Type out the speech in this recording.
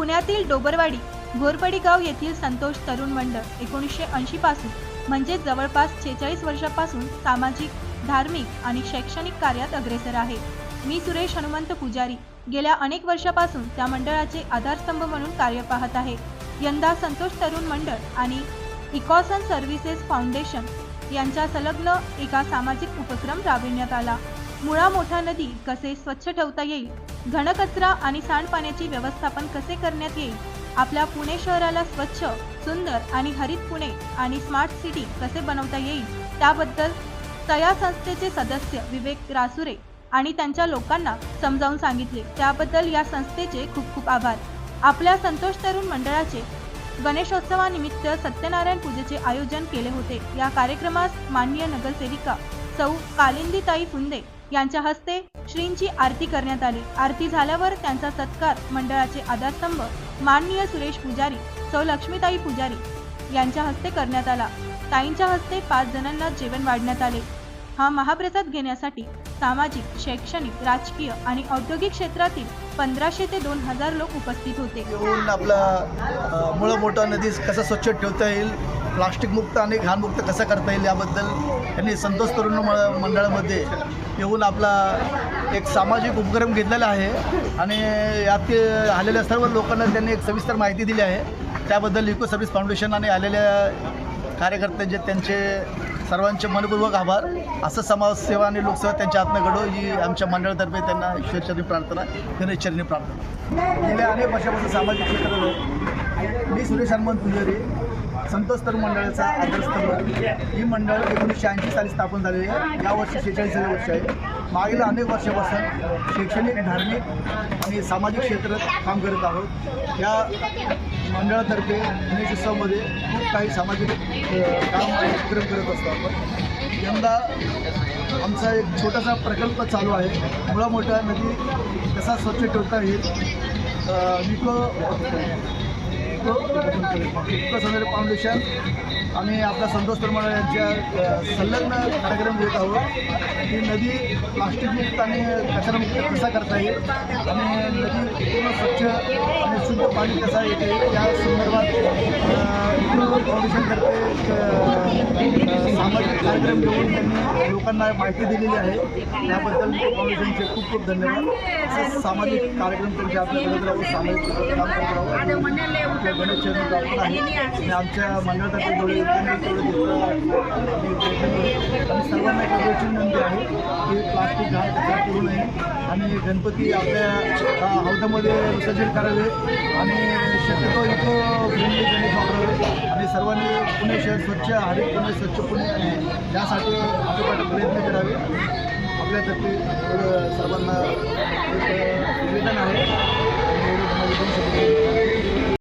पुण्यातील डोबरवाडी घोरपडी गाव येथील संतोष तरुण मंडळ एकोणीसशे ऐंशी पासून म्हणजे जवळपास छेचाळीस वर्षापासून सामाजिक धार्मिक आणि शैक्षणिक कार्यात अग्रेसर आहे. मी सुरेश हनुमंत पुजारी. गेल्या अनेक वर्षापासून त्या मंडळाचे आधारस्तंभ म्हणून कार्य पाहत आहे. यंदा संतोष तरुण मंडळ आणि इकॉसन सर्व्हिसेस फाउंडेशन यांच्या संलग्न एका सामाजिक उपक्रम राबविण्यात आला. मुळा मोठा नदी कसे स्वच्छ ठेवता येईल? घनकचरा आणि सांडपाण्याची व्यवस्थापन कसे करण्यात येईल? आपल्या पुणे शहराला स्वच्छ सुंदर आणि हरित पुणे आणि स्मार्ट सिटी कसे बनवता येईल? त्याबद्दल तया संस्थेचे सदस्य विवेक रासुरे आणि त्यांच्या लोकांना समजावून सांगितले. त्याबद्दल या संस्थेचे खूप खूप आभार. आपल्या संतोष तरुण मंडळाचे गणेशोत्सवानिमित्त सत्यनारायण पूजेचे आयोजन केले होते. या कार्यक्रमास माननीय नगरसेविका सौ कालिंदीताई फुंदे यांच्या हस्ते श्रींची आरती करण्यात आली. आरती झाल्यावर त्यांचा सत्कार मंडळाचे आधारस्तंभ माननीय सुरेश पुजारी सौ लक्ष्मीताई पुजारी यांच्या हस्ते करण्यात आला. ताईंच्या हस्ते पाच जणांना जेवण वाढण्यात आले. हा महाप्रसाद घेण्यासाठी सामाजिक शैक्षणिक राजकीय आणि औद्योगिक क्षेत्रातील पंधराशे ते दोन हजार लोक उपस्थित होते. येऊन आपला मुळं मोठा नदीस कसा स्वच्छ ठेवता येईल प्लास्टिकमुक्त आणि घाणमुक्त कसं करता येईल याबद्दल त्यांनी संतोष तरुण म- मंडळामध्ये येऊन आपला एक सामाजिक उपक्रम घेतलेला आहे. आणि यात आलेल्या सर्व लोकांना त्यांनी एक सविस्तर माहिती दिली आहे. त्याबद्दल इको सर्व्हिस फाउंडेशन आणि आलेल्या कार्यकर्त्यांचे त्यांचे सर्वांचे मनपूर्वक आभार. असं समाजसेवा आणि लोकसेवा त्यांच्या हातनं घडो ही आमच्या मंडळातर्फे त्यांना ईश्वरचरणी प्रार्थना गणेशचरणी प्रार्थना. गेल्या अनेक वर्षापासून सामाजिक क्षेत्रात मी सुरेश हनुमान पुजारी. संतोष तरुण मंडळाचा आदर्शस्तंभ ही मंडळ एकोणीसशे ऐंशी साली स्थापन झालेली आहे. यावर्षी शेहेचाळीसावे वर्ष आहे. मागील अनेक वर्षापासून शैक्षणिक धार्मिक आणि सामाजिक क्षेत्रात काम करत आहोत. या मंडळातर्फे गणेशोत्सवामध्ये खूप काही सामाजिक काम आणि उपक्रम करत असतो आपण. यंदा आमचा एक छोटासा प्रकल्प चालू आहे. मुळा मोठा नदी कसा स्वच्छ ठेवता येईल? अ, शकतो विको विको फाउंडेशन आम्ही आपला संतोष परमार यांच्या संलग्न कार्यक्रम घेत आहोत. ही नदी प्लास्टिकमुक्त आणि कचरामुक्त कसा करता येईल? आणि नदी पूर्ण स्वच्छ आणि शुद्ध पाणी कसा येते? या संदर्भात फाउंडेशनतर्फे सामाजिक कार्यक्रम घेऊन त्यांनी लोकांना माहिती दिलेली आहे. याबद्दल फाउंडेशनचे खूप खूप धन्यवाद. सामाजिक कार्यक्रम त्यांच्या आपल्याकडे सामाजिक काम करत राहू आहे गणेश चतुर्थी आहे आमच्या मंडळातर्फे जेवढे आणि सर्वांना एक विनंती आहे की प्लास्टिक घाण कचरा करू नये. आणि गणपती आपल्या हौदामध्ये विसर्जन करावे. आणि शक्यतो इथं फ्रेंडली गणेश वापरावे. आणि सर्वांनी पुणे शहर स्वच्छ हरित पुणे स्वच्छ पुणे यासाठी आपण प्रयत्न करावे. आपल्यातर्फे सर्वांना एक निवेदन आहे.